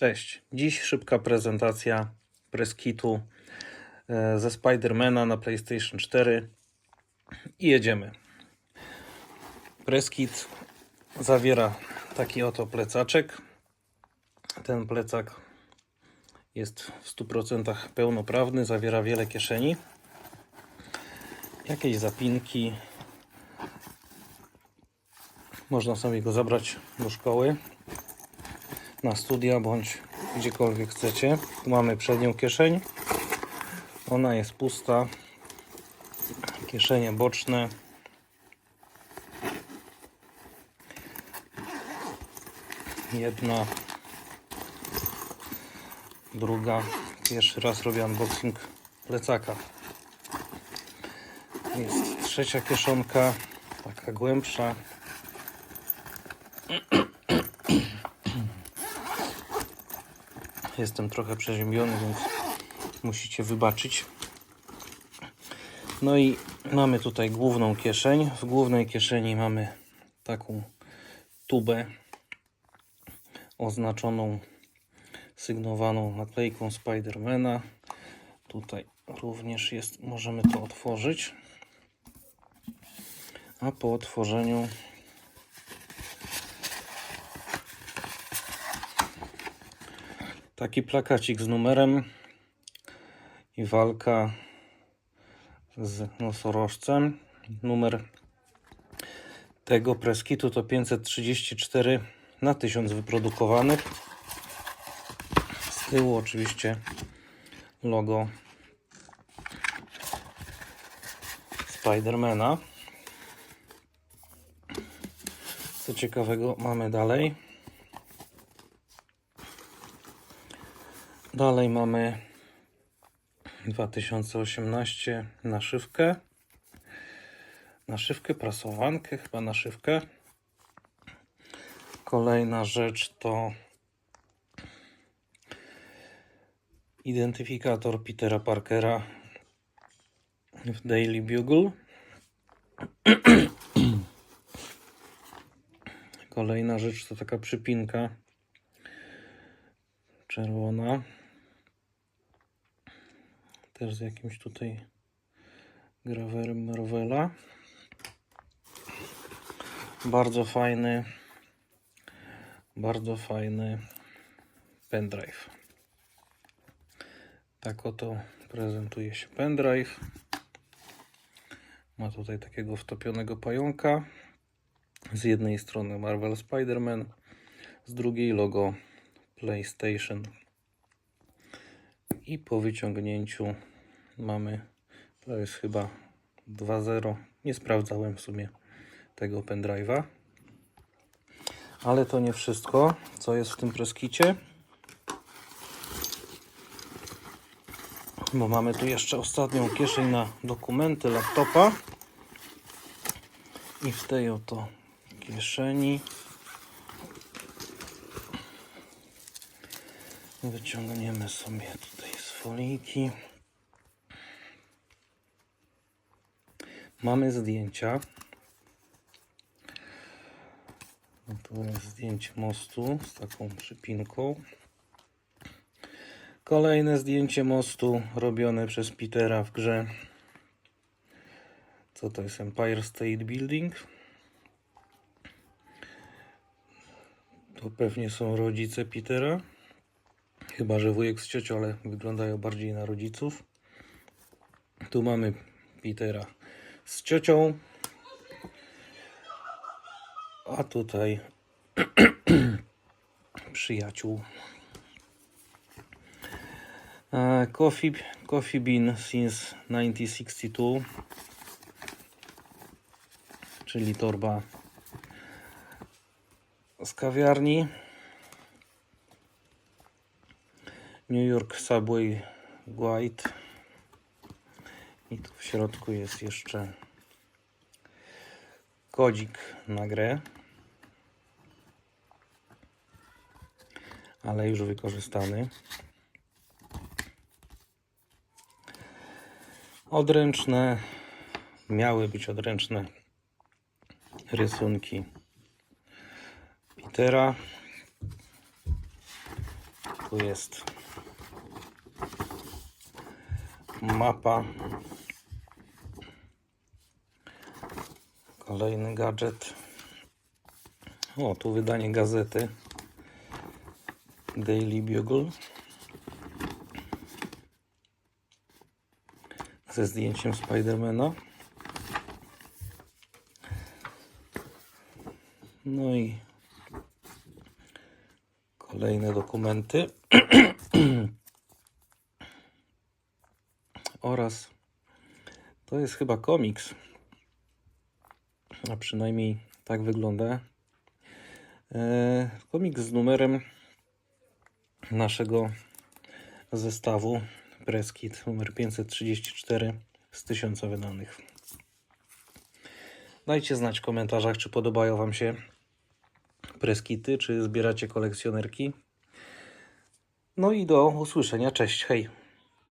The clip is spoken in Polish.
Cześć. Dziś szybka prezentacja preskitu e, ze Spidermana na PlayStation 4 i jedziemy. Preskit zawiera taki oto plecaczek. Ten plecak jest w 100% pełnoprawny, zawiera wiele kieszeni, jakieś zapinki. Można sobie go zabrać do szkoły na studia bądź gdziekolwiek chcecie. Tu mamy przednią kieszeń. Ona jest pusta. Kieszenie boczne. Jedna. Druga. Pierwszy raz robię unboxing plecaka. Jest trzecia kieszonka, taka głębsza. Jestem trochę przeziębiony, więc musicie wybaczyć. No i mamy tutaj główną kieszeń. W głównej kieszeni mamy taką tubę oznaczoną sygnowaną naklejką Spidermana. Tutaj również jest, możemy to otworzyć. A po otworzeniu taki plakacik z numerem i walka z nosorożcem. Numer tego preskitu to 534 na 1000 wyprodukowanych. Z tyłu oczywiście logo Spidermana. Co ciekawego mamy dalej? Dalej mamy 2018 naszywkę. Naszywkę, prasowankę, chyba naszywkę. Kolejna rzecz to identyfikator Petera Parkera w Daily Bugle. Kolejna rzecz to taka przypinka czerwona. Też z jakimś tutaj grawerem Marvela. Bardzo fajny, bardzo fajny pendrive. Tak oto prezentuje się pendrive. Ma tutaj takiego wtopionego pająka. Z jednej strony Marvel Spider-Man, z drugiej logo PlayStation. I po wyciągnięciu mamy, to jest chyba 2.0. Nie sprawdzałem w sumie tego pendrive'a. Ale to nie wszystko, co jest w tym preskicie. Bo mamy tu jeszcze ostatnią kieszeń na dokumenty laptopa. I w tej oto kieszeni wyciągniemy sobie tutaj z foliki. Mamy zdjęcia. No to jest zdjęcie mostu z taką przypinką. Kolejne zdjęcie mostu robione przez Petera w grze. Co to jest Empire State Building? To pewnie są rodzice Petera. Chyba, że wujek z ciocią, ale wyglądają bardziej na rodziców. Tu mamy Petera z ciocią. A tutaj przyjaciół. E, Coffee, coffee Bean since 1962, czyli torba z kawiarni. New York Subway White. I tu w środku jest jeszcze kodzik na grę. Ale już wykorzystany. Odręczne, miały być odręczne rysunki Petera. Tu jest mapa. Kolejny gadżet. O, tu wydanie gazety Daily Bugle ze zdjęciem Spidermana. No i kolejne dokumenty. Oraz to jest chyba komiks. A przynajmniej tak wygląda. E, komiks z numerem naszego zestawu Preskit numer 534 z 1000 wydanych. Dajcie znać w komentarzach, czy podobają Wam się preskity, czy zbieracie kolekcjonerki. No i do usłyszenia. Cześć, hej.